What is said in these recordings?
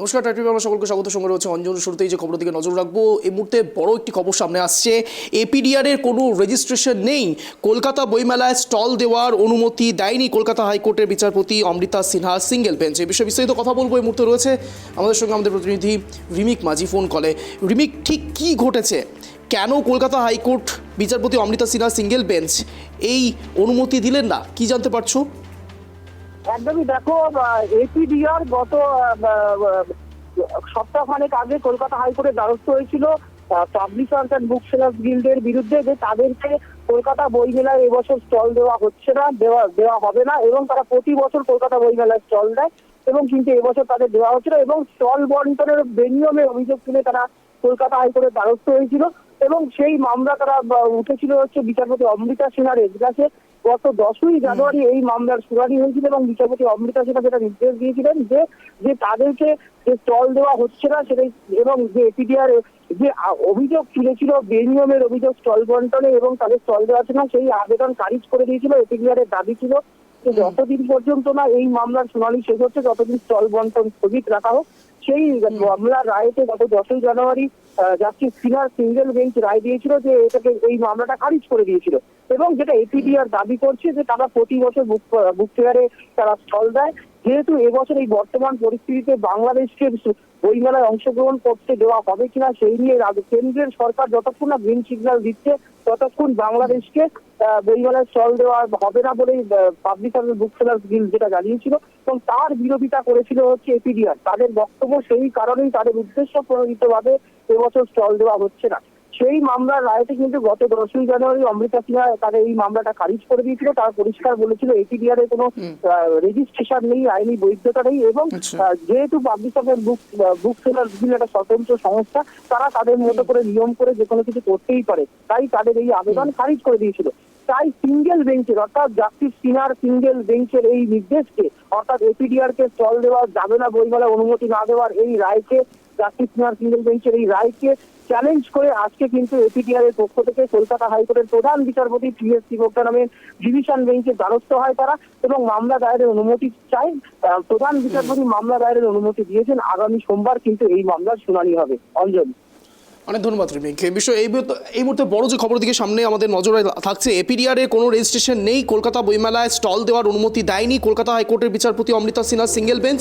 নমস্কার টাইপি আমরা সকলকে স্বাগত। সঙ্গে রয়েছে অঞ্জন শুরুতেই যে খবরের দিকে নজর রাখব। এই মুহূর্তে বড় একটি খবর সামনে আসছে। এপিডিআর এর কোনো রেজিস্ট্রেশন নেই। কলকাতা বইমেলায় স্টল দেওয়ার অনুমতি দেয়নি কলকাতা হাইকোর্টের বিচারপতি অমৃতা সিনহা সিঙ্গেল বেঞ্চ এই বিষয়ে বিস্তারিত কথা বলব। এই মুহূর্তে রয়েছে আমাদের সঙ্গে আমাদের প্রতিনিধি রিমিক মাঝি ফোন কলে রিমিক, ঠিক কি ঘটেছে? কেন কলকাতা হাইকোর্ট বিচারপতি অমৃতা সিনহা সিঙ্গেল বেঞ্চ এই অনুমতি দিলেন না? কি জানতে পারছ? একদমই দেখো এপিডিআর গত সপ্তাহখানেক আগে কলকাতা হাইকোর্টের দ্বারস্থ হয়েছিল পাবলিশার্স অ্যান্ড বুক সেলার্স গিল্ডের বিরুদ্ধে যে তাদেরকে কলকাতা বই মেলায় এবছর স্টল দেওয়া হচ্ছে না, দেওয়া দেওয়া হবে না, এবং তারা প্রতি বছর কলকাতা বই মেলায় স্টল দেয়, এবং কিন্তু এবছর তাদের দেওয়া হচ্ছে এবং স্টল বন্টনের বেনিয়মে অভিযোগ তুলে তারা কলকাতা হাইকোর্টের দ্বারস্থ হয়েছিল, এবং সেই মামলা তারা উঠেছিল হচ্ছে বিচারপতি অমৃতা সিনহার এজলাসে গত দশই জানুয়ারি এই মামলার শুনানি হয়েছিল এবং বিচারপতি অমৃতা সিনহা যেটা নির্দেশ দিয়েছিলেন যে যে তাদেরকে যে স্টল দেওয়া হচ্ছে না সেটাই এবং যে এপিডিআর যে অভিযোগ তুলেছিল বেনিয়মের অভিযোগ স্টল বন্টনে এবং তাদের স্টল দেওয়া হচ্ছে না সেই আবেদন খারিজ করে দিয়েছিল এপিডিআর এর দাবি ছিল। যে যতদিন পর্যন্ত না এই মামলার শুনানি শেষ হচ্ছে ততদিন স্টল বন্টন স্থগিত রাখা হোক। সেই মামলার রায়েতে গত দশই জানুয়ারি জাস্টিস সিনার সিঙ্গেল বেঞ্চ রায় দিয়েছিল যে এটাকে এই মামলাটা খারিজ করে দিয়েছিল। এবং যেটা এপিডিআর দাবি করছে যে তারা প্রতি বছর বুক ফেয়ারে তারা স্টল দেয়। যেহেতু এবছর এই বর্তমান পরিস্থিতিতে বাংলাদেশকে বইমেলায় অংশগ্রহণ করতে দেওয়া হবে কিনা সেই নিয়ে কেন্দ্রের সরকার যতক্ষণ না গ্রিন সিগন্যাল দিচ্ছে, ততক্ষণ বাংলাদেশকে বইমেলায় স্টল দেওয়া হবে না বলেই পাবলিক বুক সেলার্স গিল্ড যেটা জানিয়েছিল। এবং তার বিরোধিতা করেছিল হচ্ছে এপিডিআর তাদের বক্তব্য সেই কারণেই তাদের উদ্দেশ্য প্রণোদিতভাবে এবছর স্টল দেওয়া হচ্ছে না। সেই মামলার রায়তে কিন্তু গত দশই জানুয়ারি অমৃতা সিনহা তাদের এই মামলাটা খারিজ করে দিয়েছিল তারা পরিষ্কার বলেছিল এপিডিআর এর কোনো রেজিস্ট্রেশন নেই আইনি বৈধতা নেই এবং আচ্ছা। যেহেতু পাবলিক বুক বুক সেলার বিভিন্ন একটা স্বতন্ত্র সংস্থা তারা তাদের মতো করে নিয়ম করে যে কোনো কিছু করতেই পারে। তাই তাদের এই আবেদন খারিজ করে দিয়েছিল। তাই সিঙ্গেল বেঞ্চের অর্থাৎ জাস্টিস সিনার সিঙ্গেল বেঞ্চের এই নির্দেশকে অর্থাৎ এপিডিআর কে স্টল দেওয়া যাবে না বইমেলা অনুমতি না দেওয়ার এই রায়কে জাস্টিস কুমার সিঙ্গেল বেঞ্চের এই রায়কে চ্যালেঞ্জ করে আজকে কিন্তু এপিটিআর এর পক্ষ থেকে কলকাতা হাইকোর্টের প্রধান বিচারপতি টি এস সিভোক্তা নামের ডিভিশন বেঞ্চের দ্বারস্থ হয় তারা এবং মামলা দায়েরের অনুমতি চাই। প্রধান বিচারপতি মামলা দায়েরের অনুমতি দিয়েছেন। আগামী সোমবার কিন্তু এই মামলার শুনানি হবে। অঞ্জলি। অনেক ধন্যবাদ রিমিক বিষয়ে এই এই মুহূর্তে বড় যে খবর দিকে সামনে আমাদের নজরে থাকছে, এপিডিআর কোনো রেজিস্ট্রেশন নেই। কলকাতা বইমেলায় স্টল দেওয়ার অনুমতি দেয়নি। কলকাতা হাইকোর্টের বিচারপতি অমৃতা সিনহা সিঙ্গেল বেঞ্চ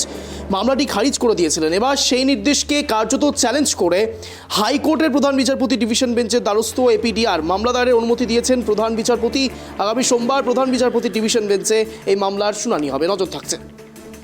মামলাটি খারিজ করে দিয়েছিলেন। এবার সেই নির্দেশকে কার্যত চ্যালেঞ্জ করে হাইকোর্টের প্রধান বিচারপতি ডিভিশন বেঞ্চের দ্বারস্থ এপিডিআর মামলা দায়েরের অনুমতি দিয়েছেন প্রধান বিচারপতি। আগামী সোমবার প্রধান বিচারপতি ডিভিশন বেঞ্চে এই মামলার শুনানি হবে। নজর থাকছে।